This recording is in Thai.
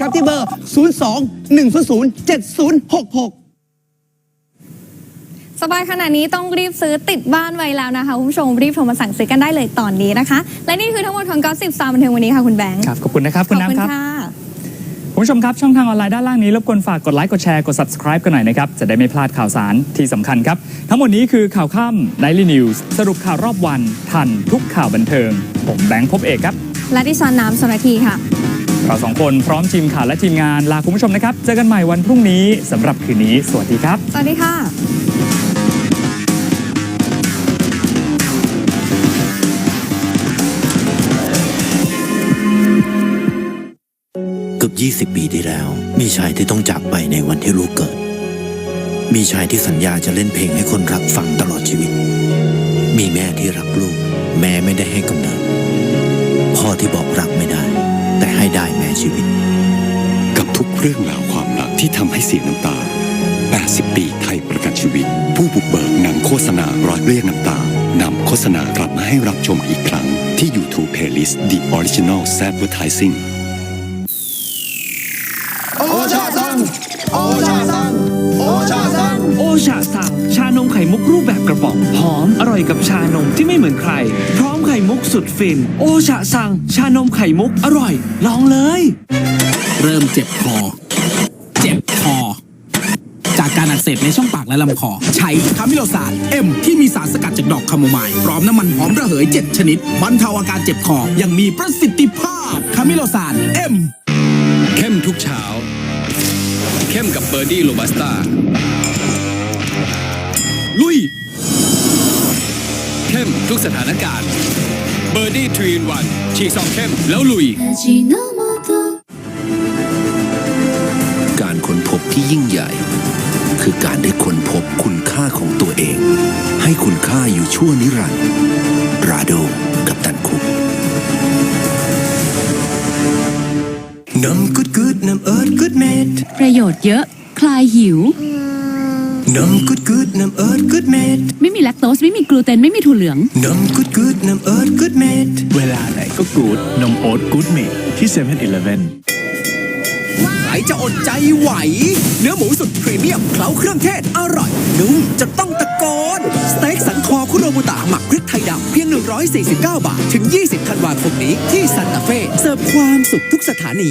ครับที่เบอร์ 02 100 7066สบายขนาดนี้ต้องรีบซื้อติดบ้านไว้แล้วนะคะคุณผู้ชมรีบโทรมาสั่งซื้อกันได้เลยตอนนี้นะคะ และนี่คือทั้งหมดของก็สิบสามบันเทิงวันนี้ค่ะคุณแบงค์ครับขอบคุณนะครับขคุอบณคุณน้ำครับค่ะคุณผู้ชมครับ ช่องทางออนไลน์ด้านล่างนี้รบกวนฝากกดไลค์กดแชร์กด subscribe กันหน่อยนะครับ จะได้ไม่พลาดข่าวสารที่สำคัญครับ ทั้งหมดนี้คือข่าวค่ำ Daily News สรุปข่าวรอบวัน ทันทุกข่าวบันเทิง ผมแบงค์พบเอกครับ และดิฉันน้ำสนาทีค่ะ เราสองคนพร้อมทีมข่าวและทีมงานลาคุณผู้ชมนะครับ เจอกันใหม่วันพรุ่งนี้สำหรับคืนนี้ สวัสดีครับ สวัสดีค่ะเกือบ20 ปีที่แล้ว มีชายที่ต้องจากไปในวันที่ลูกเกิด มีชายที่สัญญาจะเล่นเพลงให้คนรักฟังตลอดชีวิต มีแม่ที่รัก ชีวิต กับทุกเรื่องราวความรักที่ทำให้เสียน้ำตา 80 ปีไทยประกันชีวิต ผู้บุกเบิกหนังโฆษณาร้อยเรียกน้ำตานำโฆษณากลับมาให้รับชมอีกครั้ง ที่ YouTube Playlist The Original Advertising โอชาซังโอชาซังโอชา ซังโอชาสั่งชานมไข่มุกรูปแบบกระป๋องหอมอร่อยกับชานมที่ไม่เหมือนใคร พร้อมไข่มุกสุดฟิน โอชาสั่งชานมไข่มุกอร่อย ลองเลย เริ่มเจ็บคอ เจ็บคอ จากการอักเสบในช่องปากและลำคอ ใช้คามิโลซานเอ็มที่มีสารสกัดจากดอกคาโมไมล์พร้อมน้ำมันหอมระเหย 7 ชนิดบรรเทาอาการเจ็บคออย่างมีประสิทธิภาพคามิโลซานเอ็มเข้มทุกเช้า เข้มกับเบอร์ดี้โรบัสต้า ลุย เข้มทุกสถานการณ์เบอร์ดี้ทรีนวันฉีกซองเข้มแล้วลุย การค้นพบที่ยิ่งใหญ่ คือการได้ค้นพบคุณค่าของตัวเอง ให้คุณค่าอยู่ชั่วนิรันดร์ราโดกับตันคุกน้ำกุดกุดน้ำเอิร์ดกุดเม็ดประโยชน์เยอะ คลายหิว น้ำกุดกุดน้ำเอิร์ดกุดเม็ดไม่มีแลคโตสไม่มีกลูเตนไม่มีถั่วเหลืองน้ำกุดกุดน้ำเอิร์ดกุดเม็ดเวลาไหนก็กูดนมโอ๊ตกูดเมดที่7 e เ e ่ e อใครจะอดใจไหว เนื้อหมูสุดพรีเมียมเคล้าเครื่องเทศอร่อย นุ่มจะต้องตะโกน สเต็กสันคอคุโรบุตะหมักพริกไทยดำเพียง 149 บาท ถึง 20 ธันวาคมนี้ที่ซันตาเฟ่เสิร์ฟความสุขทุกสถานี